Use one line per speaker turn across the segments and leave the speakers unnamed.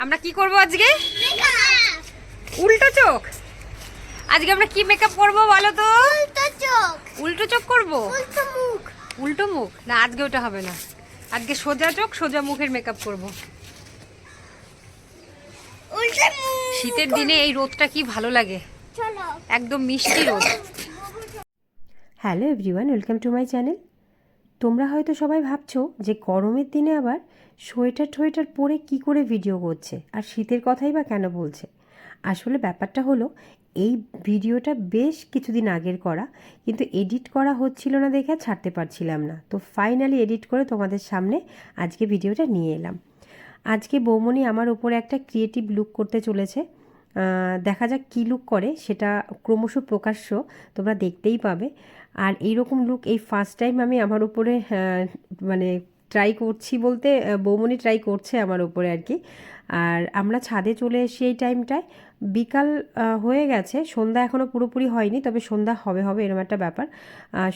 আমরা কি করব আজকে? উল্টো চোখ। আজকে আমরা কি মেকআপ করব বলো তো?
উল্টো চোখ।
উল্টো চোখ করব?
উল্টো মুখ।
উল্টো মুখ? না আজকে ওটা হবে না। আজকে সোজা চোখ সোজা মুখের মেকআপ করব। শীতের দিনে এই রোদটা কি ভালো লাগে? একদম মিষ্টি রোদ।
Hello everyone, welcome to my channel. তোমরা হয়তো সবাই ভাবছ যে গরমের দিনে আবার সোয়েটার টোয়েটার পরে কি করে ভিডিও করছে আর শীতের কথাই বা কেন বলছে? আসলে ব্যাপারটা হলো, এই ভিডিওটা বেশ কিছুদিন আগের করা, কিন্তু এডিট করা হচ্ছিল না দেখে ছাড়তে পারছিলাম না। তো ফাইনালি এডিট করে তোমাদের সামনে আজকে ভিডিওটা নিয়ে এলাম। আজকে বৌমনি আমার ওপরে একটা ক্রিয়েটিভ লুক করতে চলেছে। দেখা যাক কী লুক করে, সেটা ক্রমশ প্রকাশ্য, তোমরা দেখতেই পাবে। আর এই রকম লুক এই ফার্স্ট টাইম আমি আমার উপরে মানে ট্রাই করছি বলতে বৌমনি ট্রাই করছে আমার উপরে আর কি। আর আমরা ছাদে চলে এসেছি এই টাইমটায় বিকাল হয়ে গেছে। সন্ধ্যা এখনও পুরোপুরি হয়নি, তবে সন্ধ্যা হবে হবে এরকম একটা ব্যাপার।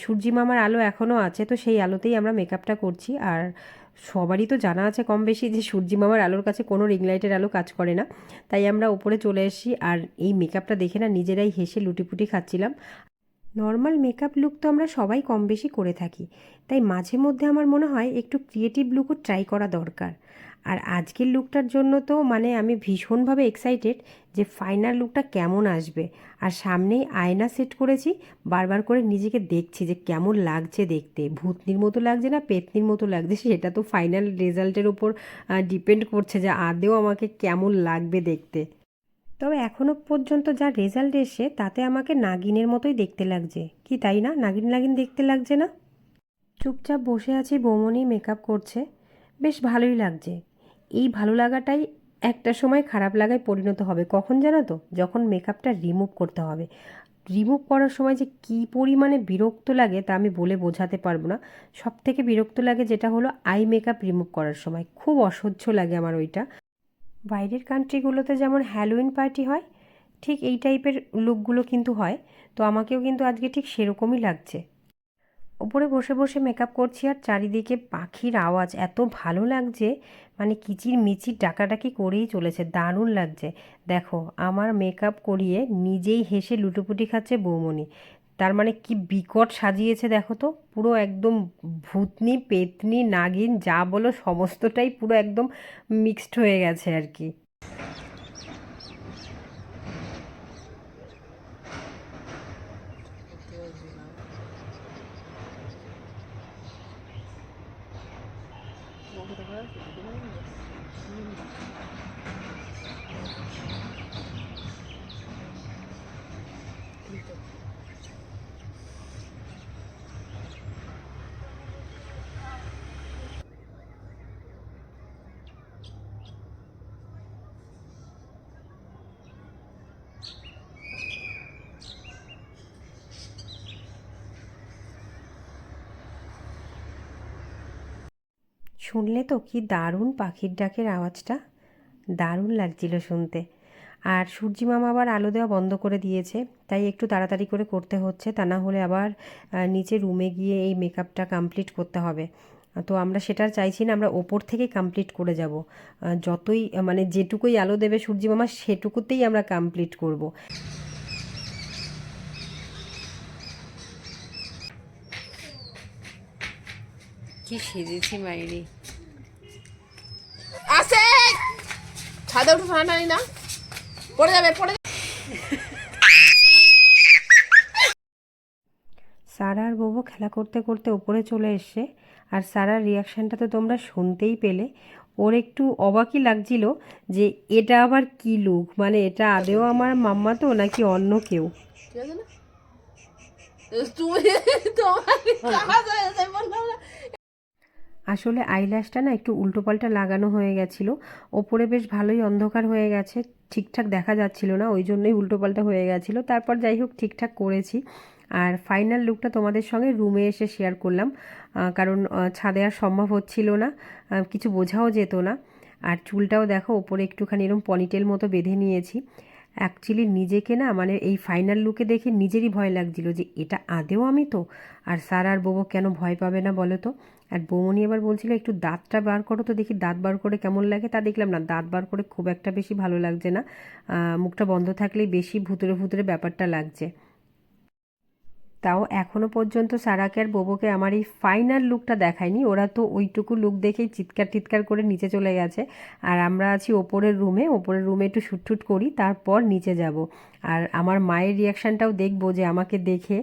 সূর্যি মামার আলো এখনও আছে, তো সেই আলোতেই আমরা মেকআপটা করছি। আর সবারই তো জানা আছে কম বেশি যে সূর্যি মামার আলোর কাছে কোনো রিং লাইটের আলো কাজ করে না। তাই আমরা উপরে চলে এসেছি। আর এই মেকআপটা দেখে না, নিজেরাই হেসে লুটিপুটি খাচ্ছিলাম। নর্মাল মেকআপ লুক তো আমরা সবাই কম বেশি করে থাকি। তাই মাঝে মধ্যে আমার মনে হয় একটু ক্রিয়েটিভ লুকও ট্রাই করা দরকার। আর আজকের লুকটার জন্য তো মানে আমি ভীষণভাবে এক্সাইটেড যে ফাইনাল লুকটা কেমন আসবে। আর সামনেই আয়না সেট করেছি, বারবার করে নিজেকে দেখছি যে কেমন লাগছে দেখতে। ভূতনির মতো লাগছে না, পেতনির মতো লাগছে, সেটা তো ফাইনাল রেজাল্টের ওপর ডিপেন্ড করছে যে আদেও আমাকে কেমন লাগবে দেখতে। তবে এখনও পর্যন্ত যা রেজাল্ট এসে তাতে আমাকে নাগিনের মতোই দেখতে লাগছে। কি তাই না? নাগিন নাগিন দেখতে লাগছে না? চুপচাপ বসে আছি বৌমনি মেকআপ করছে। বেশ ভালোই লাগছে। এই ভালো লাগাটাই একটা সময় খারাপ লাগায় পরিণত হবে। কখন জানো তো? যখন মেকআপটা রিমুভ করতে হবে। রিমুভ করার সময় যে কী পরিমাণে বিরক্ত লাগে তা আমি বলে বোঝাতে পারব না। সব থেকে বিরক্ত লাগে যেটা হলো আই মেকআপ রিমুভ করার সময়। খুব অসহ্য লাগে আমার ওইটা। বাইরের কান্ট্রিগুলোতে যেমন হ্যালোইন পার্টি হয়, ঠিক এই টাইপের লুকগুলো কিন্তু হয়। তো আমাকেও কিন্তু আজকে ঠিক সেরকমই লাগছে। ওপরে বসে বসে মেকআপ করছি আর চারিদিকে পাখির আওয়াজ, এত ভালো লাগছে। মানে কিচির মিচির ডাকাডাকি করেই চলেছে, দারুণ লাগছে। দেখো, আমার মেকআপ করিয়ে নিজেই হেসে লুটোপুটি খাচ্ছে বৌমনি। তার মানে কি বিকট সাজিয়েছে দেখো তো, পুরো একদম ভূতনি, পেতনি, নাগিন, যা বলো সমস্তটাই পুরো একদম মিক্সড হয়ে গেছে আর কি। শুনলে তো কি দারুণ পাখির ডাকের আওয়াজটা। দারুণ লাগছিল শুনতে। আর সূর্যি মামা আবার আলো দেওয়া বন্ধ করে দিয়েছে, তাই একটু তাড়াতাড়ি করে করতে হচ্ছে, তা না হলে আবার নিচে রুমে গিয়ে এই মেকআপটা কমপ্লিট করতে হবে। তো আমরা সেটা চাইছি না, আমরা ওপর থেকেই কমপ্লিট করে যাব। যতই মানে যেটুকুই আলো দেবে সূর্যি মামা, সেটুকুতেই আমরা কমপ্লিট করব।
কি সেজেছি মাইরি?
আসে ছাদে উঠে ফানা না। পড়ে যাবে পড়ে
সারা আর বউবো খেলা করতে করতে ওপরে চলে এসছে। আর সারার রিয়াকশানটা তো তোমরা শুনতেই পেলে। ওর একটু অবাকই লাগছিল যে এটা আবার কি লুক মানে এটা আদেও আমার মাম্মা তো নাকি অন্য কেউ?
ঠিক আছে না তুমি তোমার কাজ হয়েছে বললাম না।
আসলে আইল্যাশটা না একটু উল্টোপাল্টা লাগানো হয়ে গেছিল। ওপরে বেশ ভালোই অন্ধকার হয়ে গেছে। ঠিকঠাক দেখা যাচ্ছিল না, ওই জন্যই উল্টোপাল্টা হয়ে গেছিল। তারপর যাই হোক, ঠিকঠাক করেছি। আর ফাইনাল লুকটা তোমাদের সঙ্গে রুমে এসে শেয়ার করলাম। কারণ ছাদে আর সম্ভব হচ্ছিল না। কিছু বোঝাও যেত না। আর চুলটাও দেখো, ওপরে একটুখানি এরকম পনিটেল মতো বেঁধে নিয়েছি। অ্যাকচুয়ালি নিজেকে না মানে এই ফাইনাল লুকে দেখে নিজেরই ভয় লাগছিল যে এটা আদেও আমি তো? আর স্যার আর বউ কেন ভয় পাবে না বলো তো? আর বৌমনি আবার বলছিল, একটু দাঁতটা বার করো তো দেখি দাঁত বার করে কেমন লাগে? তা দেখলাম না, দাঁত বার করে খুব একটা বেশি ভালো লাগছে না। মুখটা বন্ধ থাকলেই বেশি ভুতুরে ভুতুরে ব্যাপারটা লাগছে। তাও এখনও পর্যন্ত সারাকে আর বোবোকে আমার এই ফাইনাল লুকটা দেখায়নি। ওরা তো ওইটুকু লুক দেখেই চিৎকার টিৎকার করে নিচে চলে গেছে। আর আমরা আছি ওপরের রুমে ওপরের রুমে একটু শুটটুট করি, তারপর নিচে যাব। আর আমার মায়ের রিয়াকশানটাও দেখব যে আমাকে দেখে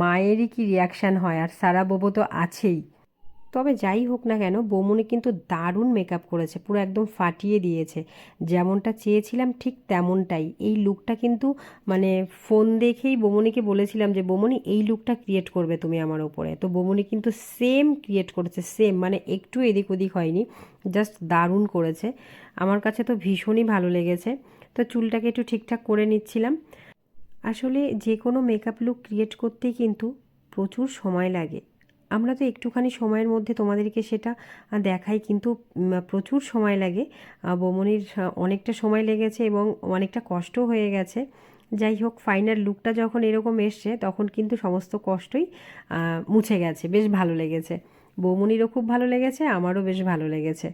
মায়েরই কি রিয়াকশান হয়। আর সারা বোবো তো আছেই। তবে যাই হোক না কেন, বৌমনি কিন্তু দারুণ মেকআপ করেছে, পুরো একদম ফাটিয়ে দিয়েছে। যেমনটা চেয়েছিলাম ঠিক তেমনটাই। এই লুকটা কিন্তু মানে ফোন দেখেই বৌমনিকে বলেছিলাম যে, বৌমনি, এই লুকটা ক্রিয়েট করবে তুমি আমার ওপরে। তো বৌমনি কিন্তু সেম ক্রিয়েট করেছে সেম মানে একটু এদিক ওদিক হয়নি জাস্ট দারুণ করেছে। আমার কাছে তো ভীষণই ভালো লেগেছে। তো চুলটাকে একটু ঠিকঠাক করে নিচ্ছিলাম। আসলে যে কোনো মেকআপ লুক ক্রিয়েট করতেই কিন্তু প্রচুর সময় লাগে। আমরা তো একটুখানি সময়ের মধ্যে তোমাদেরকে সেটা দেখাই কিন্তু প্রচুর সময় লাগে। বৌমনির অনেকটা সময় লেগেছে এবং অনেকটা কষ্ট হয়ে গেছে। যাই হোক ফাইনাল লুকটা যখন এরকম এসছে, তখন কিন্তু সমস্ত কষ্টই মুছে গেছে। বেশ ভালো লেগেছে। বৌমনিরও খুব ভালো লেগেছে, আমারও বেশ ভালো লেগেছে।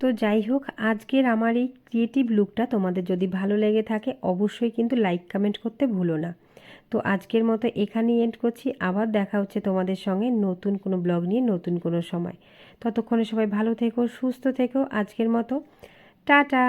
তো যাই হোক, আজকের আমার এই ক্রিয়েটিভ লুকটা তোমাদের যদি ভালো লেগে থাকে, অবশ্যই কিন্তু লাইক কমেন্ট করতে ভুলো না। তো আজকের মতো এখানেই এন্ড করছি। আবার দেখা হচ্ছে তোমাদের সঙ্গে নতুন কোনো ব্লগ নিয়ে নতুন কোনো সময়। ততক্ষণে সবাই ভালো থেকো, সুস্থ থেকো। আজকের মতো। টাটা!